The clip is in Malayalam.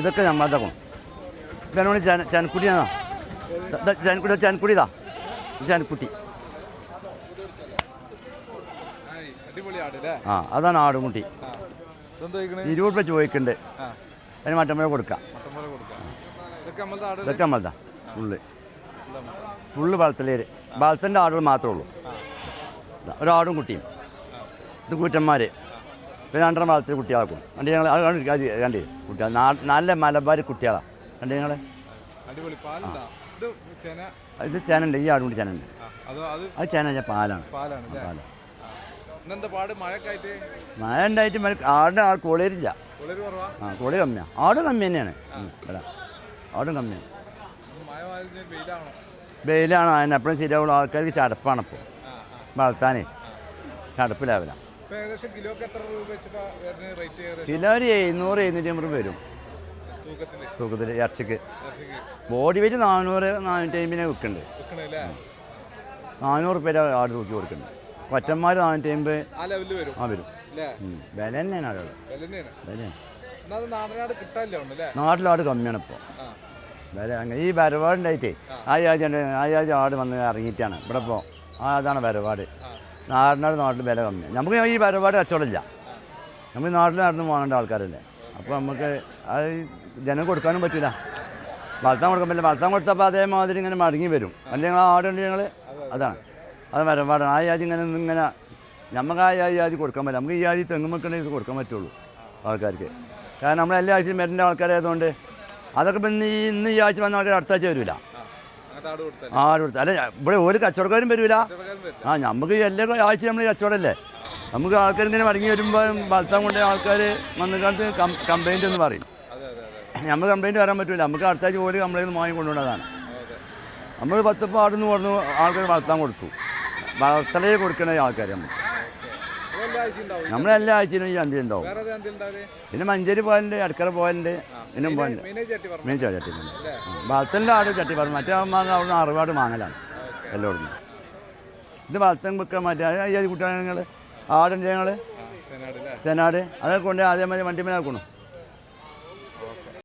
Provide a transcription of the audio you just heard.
ഇതൊക്കെ നമ്മളെ കൊണ്ടു ഇതാണ് ചാന ചാൻകുട്ടി ചാനക്കുട്ടി ഇതാ. ആട് ആ അതാണ് ആടുകുട്ടി. ഇരുപത് രൂപ ചോദിക്കുന്നുണ്ട് അതിന് മട്ടമ്പഴ കൊടുക്കാം. ഇതൊക്കെ നമ്മളതാ ഫുള്ള്. ഫുള്ള് വളർത്തലേര് വളർത്തന്റെ ആടുകൾ മാത്രമേ ഉള്ളൂ. ഒരാടും കുട്ടിയും. ഇത് കൂറ്റന്മാർ പിന്നെ രണ്ടെണ്ണം വളർത്തിയ കുട്ടികളാക്കും. കണ്ടി ഞങ്ങൾ കണ്ടി കുട്ടികൾ നല്ല മലബാരി കുട്ടികളാണ് കണ്ടി ഞങ്ങൾ ഇത് ചെന? ഇത് ചേനുണ്ട് ഈ ആടുകൂടി ചേനുണ്ട് അത് അത് ചേന പാലാണ്. പാലാണ് മഴ ഉണ്ടായിട്ട് മഴ ആടിന്റെ ആൾ കുളിരില്ല. ആ കുളി കമ്മിയാണ് ആടും കമ്മി തന്നെയാണ്. ഇവിടെ. ആടും കമ്മിയാണ് വെയിലാണ്? അതിനെപ്പോഴും ശരിയാവുള്ള. ആൾക്കാർക്ക് ചടപ്പാണ് ഇപ്പോൾ വളർത്താനേ. ചടപ്പ് ലെവലാണ് ഇപ്പൊ ഏകദേശം കിലോക്ക് എത്ര രൂപ വെച്ചിട്ടാ വരുന്ന റേറ്റ് ഏകദേശം കിലോ ഒരു എഴുന്നൂറ് എഴുന്നൂറ്റി അമ്പത് വരും. തൂക്കത്തിൽ ഇറച്ചിക്ക്. ബോഡി വെച്ച് നാനൂറ് നാനൂറ്റി അമ്പതിനെ വിൽക്കുന്നുണ്ട് നാനൂറ് പേര് ആട് തൂക്കി കൊടുക്കുന്നുണ്ട് കൊറ്റന്മാർ നാനൂറ്റി അമ്പത് ആ വരും. വില തന്നെയാണ് ആളുകൾ നാട്ടിലാട് കമ്മിയാണ് ഇപ്പോൾ വില അങ്ങനെ ഈ വരവാടുണ്ടായിട്ടേ ആ. ജാതി ആ ജാതി ആട് വന്ന് ഇറങ്ങിയിട്ടാണ്. ഇവിടെ ഇപ്പോൾ ആ അതാണ് വരവാട്. നാടിനാട് നാട്ടിൽ വില കമ്മിയാണ് നമുക്ക് ഈ പരിപാടി കച്ചവടമില്ല. നമ്മൾ നാട്ടിൽ നടന്ന് വാങ്ങേണ്ട ആൾക്കാരല്ലേ. അപ്പോൾ നമുക്ക് അത് ജനം കൊടുക്കാനും പറ്റില്ല വളർത്താൻ കൊടുക്കാൻ പറ്റില്ല. വളർത്താൻ കൊടുത്തപ്പോൾ അതേമാതിരി ഇങ്ങനെ മടങ്ങി വരും. അല്ലെങ്കിൽ ഞങ്ങൾ ആടുണ്ട് ഞങ്ങൾ അതാണ്. അത് വരപാടാണ് ആ ജാതി ഇങ്ങനെ ഇങ്ങനെ നമുക്ക് ആ ജാതി കൊടുക്കാൻ പറ്റില്ല. നമുക്ക് ഈ ജാതി തെങ്ങുമൊക്കെ ഇത് കൊടുക്കാൻ പറ്റുള്ളൂ ആൾക്കാർക്ക്. കാരണം നമ്മൾ എല്ലാ ആഴ്ചയും വരേണ്ട ആൾക്കാരായതുകൊണ്ട് അതൊക്കെ ഇപ്പം ഇന്ന് ഈ ആഴ്ച വന്ന ആൾക്കാർ അടുത്ത ആഴ്ച വരില്ല ആ ആട് കൊടുത്ത. അല്ല ഇവിടെ ഒരു കച്ചവടക്കാരും വരില്ല. ആ നമുക്ക് എല്ലാ ആഴ്ച നമ്മൾ കച്ചവടമല്ലേ നമുക്ക് ആൾക്കാർ ഇങ്ങനെ മടങ്ങി വരുമ്പോൾ ഭർത്താവ് കൊണ്ട് ആൾക്കാർ വന്നിക്കാലത്ത് കംപ്ലൈന്റ് എന്ന് പറയും. നമുക്ക് കംപ്ലൈന്റ് വരാൻ പറ്റില്ല നമുക്ക് അടുത്ത ആഴ്ച പോലും കംപ്ലൈന്റ് വാങ്ങി കൊണ്ടുവന്നതാണ് നമ്മൾ പത്ത് പാടുന്ന് പറഞ്ഞു ആൾക്കാർ വളർത്താൻ കൊടുത്തു. വളർത്തലേ കൊടുക്കണേ ആൾക്കാർ നമുക്ക് അതെല്ലാ എല്ലാ നമ്മളെല്ലാ ആഴ്ചയിലും ഈ ചന്തി ഉണ്ടാവും. പിന്നെ മഞ്ചേരി പോയാലുണ്ട് അടക്കര പോയാലുണ്ട് പിന്നെ ചട്ടി പറഞ്ഞു മീൻ ചട്ടിട്ടുണ്ട് വളർത്തലിന്റെ ആട് ചട്ടി പറഞ്ഞു മറ്റേ മാങ്ങ അവിടുന്ന് അറുപാട് മാങ്ങലാണ് എല്ലായിടത്തും ഇത് വളർത്താൻ വെക്കാൻ മറ്റേ ഏത് കുട്ടികൾ ആടുണ്ട് ഞങ്ങൾ ചെനാട് അതൊക്കെ കൊണ്ട് ആദ്യം മതി വണ്ടി മേലാക്കണം